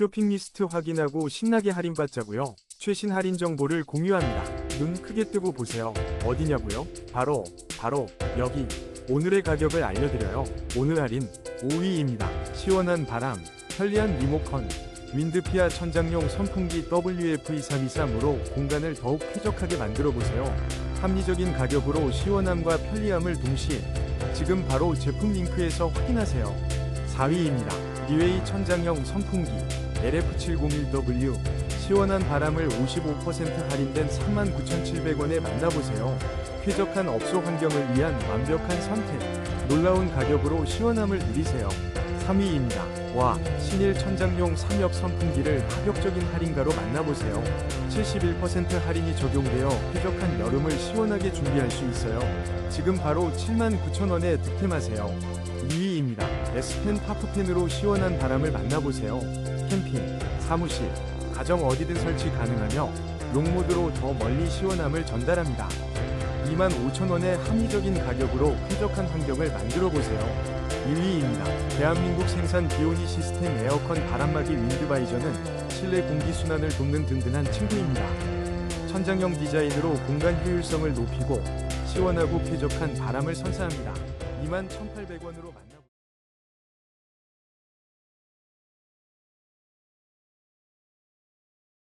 쇼핑 리스트 확인하고 신나게 할인받자고요. 최신 할인 정보를 공유합니다. 눈 크게 뜨고 보세요. 어디냐고요? 바로 바로 여기. 오늘의 가격을 알려드려요. 오늘 할인 5위입니다. 시원한 바람, 편리한 리모컨, 윈드피아 천장용 선풍기 WF2323으로 공간을 더욱 쾌적하게 만들어 보세요. 합리적인 가격으로 시원함과 편리함을 동시에 지금 바로 제품 링크에서 확인하세요. 4위입니다. 리웨이 천장형 선풍기 LF701W 시원한 바람을 55% 할인된 39,700원에 만나보세요. 쾌적한 업소 환경을 위한 완벽한 선택. 놀라운 가격으로 시원함을 누리세요. 3위입니다. 와, 신일 천장용 3엽 선풍기를 파격적인 할인가로 만나보세요. 71% 할인이 적용되어 쾌적한 여름을 시원하게 준비할 수 있어요. 지금 바로 79,000원에 득템하세요. 2위입니다. 에스펜 파프펜으로 시원한 바람을 만나보세요. 캠핑, 사무실, 가정 어디든 설치 가능하며 롱모드로 더 멀리 시원함을 전달합니다. 25,000원의 합리적인 가격으로 쾌적한 환경을 만들어 보세요. 1위입니다. 대한민국 생산 비오니 시스템 에어컨 바람막이 윈드바이저는 실내 공기 순환을 돕는 든든한 친구입니다. 천장형 디자인으로 공간 효율성을 높이고 시원하고 쾌적한 바람을 선사합니다. 21,800원으로 만나